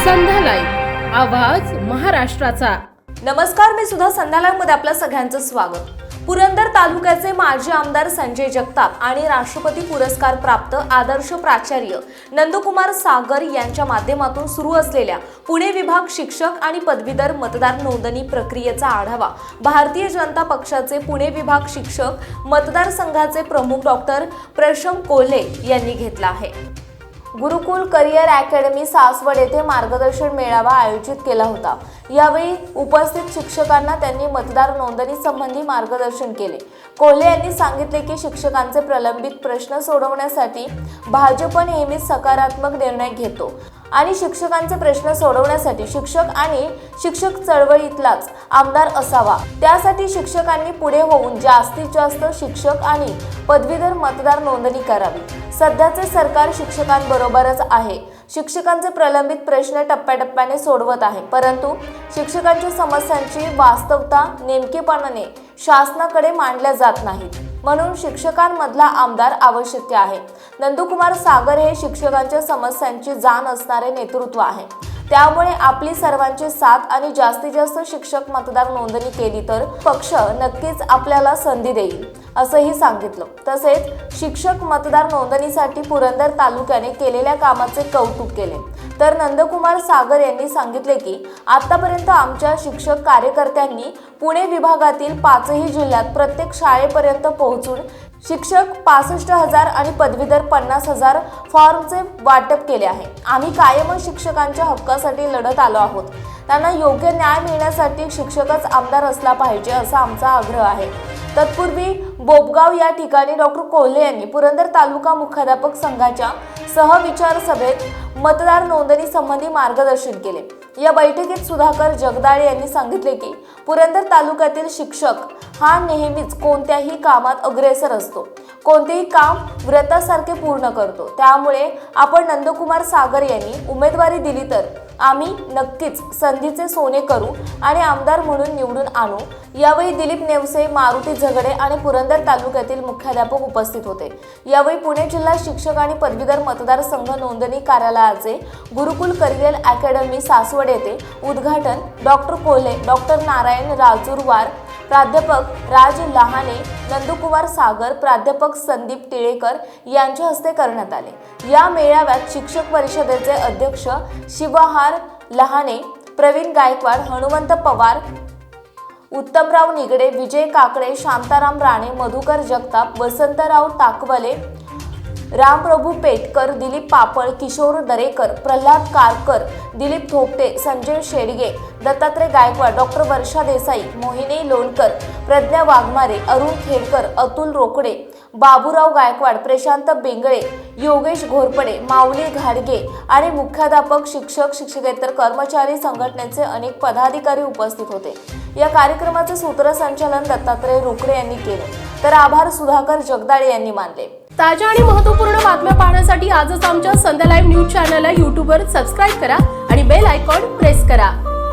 आवाज महाराष्ट्राचा. नमस्कार मी सुद्धा संध्याकाळमध्ये आपलं सगळ्यांचं स्वागत. पुरंदर तालुक्याचे माजी आमदार संजय जगताप आणि राष्ट्रपती पुरस्कार प्राप्त आदर्श प्राचार्य नंदकुमार सागर यांच्या माध्यमातून सुरू असलेल्या पुणे विभाग शिक्षक आणि पदवीधर मतदार नोंदणी प्रक्रियेचा आढावा भारतीय जनता पक्षाचे पुणे विभाग शिक्षक मतदारसंघाचे प्रमुख डॉक्टर प्रशम कोल्हे यांनी घेतला आहे. गुरुकुल करिअर अकॅडमी सासवड येथे मार्गदर्शन मेळावा आयोजित केला होता. यावेळी उपस्थित शिक्षकांना त्यांनी मतदार नोंदणी संबंधी मार्गदर्शन केले. कोल्हे यांनी सांगितले की शिक्षकांचे प्रलंबित प्रश्न सोडवण्यासाठी भाजप नेहमीच सकारात्मक निर्णय घेतो आणि शिक्षकांचे प्रश्न सोडवण्यासाठी शिक्षक आणि शिक्षक चळवळीतलाच आमदार असावा. त्यासाठी शिक्षकांनी पुढे होऊन जास्तीत जास्त शिक्षक आणि पदवीधर मतदार नोंदणी करावी. सध्याचे सरकार शिक्षकांबरोबरच आहे. शिक्षकांचे प्रलंबित प्रश्न टप्प्याटप्प्याने सोडवत आहे. परंतु शिक्षकांच्या समस्यांची वास्तवता नेमकेपणाने शासनाकडे मांडल्या जात नाहीत. म्हणून शिक्षकांमधला आमदार आवश्यक आहे. नंदुकुमार सागर हे शिक्षकांच्या समस्यांची जाण असणारे नेतृत्व आहे. त्यामुळे आपली सर्वांची साथ आणि जास्तीत जास्त शिक्षक मतदार नोंदणी केली तर पक्ष नक्कीच आपल्याला संधी देईल असंही सांगितलं. तसेच शिक्षक मतदार नोंदणीसाठी पुरंदर तालुक्याने केलेल्या कामाचे कौतुक केले. तर नंदकुमार सागर यांनी सांगितले की आतापर्यंत आमच्या शिक्षक कार्यकर्त्यांनी पुणे विभागातील पाचही जिल्ह्यात प्रत्येक शाळेपर्यंत पोहोचून शिक्षक पासष्ट हजार आणि पदवीधर पन्नास हजार फॉर्मचे वाटप केले आहे. आम्ही कायमच शिक्षकांच्या हक्कासाठी लढत आलो आहोत. त्यांना योग्य न्याय मिळण्यासाठी शिक्षकच आमदार असला पाहिजे असा आमचा आग्रह आहे. तत्पूर्वी बोबगाव या ठिकाणी डॉक्टर कोल्हे यांनी पुरंदर तालुका मुख्याध्यापक संघाच्या सहविचार सभेत मतदार नोंदणी संबंधी मार्गदर्शन केले. या बैठकीत सुधाकर जगदाळे यांनी सांगितले की पुरंदर तालुक्यातील शिक्षक हा नेहमीच कोणत्याही कामात अग्रेसर असतो. कोणतेही काम व्रतासारखे पूर्ण करतो. त्यामुळे आपण नंदकुमार सागर यांनी उमेदवारी दिली तर आम्ही नक्कीच संधीचे सोने करू आणि आमदार म्हणून निवडून आणू. यावेळी दिलीप नेवसे मारुती झगडे आणि पुरंदर तालुक्यातील मुख्याध्यापक उपस्थित होते. यावेळी पुणे जिल्हा शिक्षक आणि पदवीधर मतदारसंघ नोंदणी कार्यालयाचे गुरुकुल करिअर अकॅडमी सासवड येथे उद्घाटन डॉक्टर कोल्हे डॉक्टर नारायण राजूरवार प्राध्यापक राज लहाने नंदकुमार सागर प्राध्यापक संदीप टिळेकर यांच्या हस्ते करण्यात आले. या मेळाव्यात शिक्षक परिषदेचे अध्यक्ष शिवहार लहाने प्रवीण गायकवाड हनुमंत पवार उत्तमराव निगडे विजय काकडे शांताराम राणे मधुकर जगताप वसंतराव ताकवले रामप्रभू पेटकर दिलीप पापळ किशोर दरेकर प्रल्हाद कारकर दिलीप थोपटे संजय शेडगे दत्तात्रय गायकवाड डॉक्टर वर्षा देसाई मोहिनी लोणकर प्रज्ञा वाघमारे अरुण खेडकर अतुल रोकडे बाबूराव गायकवाड प्रशांत बेंगळे योगेश घोरपडे माऊली घाडगे आणि मुख्याध्यापक शिक्षक शिक्षकेतर कर्मचारी संघटनेचे अनेक पदाधिकारी उपस्थित होते. या कार्यक्रमाचे सूत्रसंचालन दत्तात्रय रोकडे यांनी केले. तर आभार सुधाकर जगदाळे यांनी मानले. ताज्या आणि महत्त्वपूर्ण बातम्या पाहण्यासाठी आजच आमच्या संध्या लाईव्ह न्यूज चॅनलला यूट्यूबवर सबस्क्राईब करा आणि बेल आयकॉन प्रेस करा.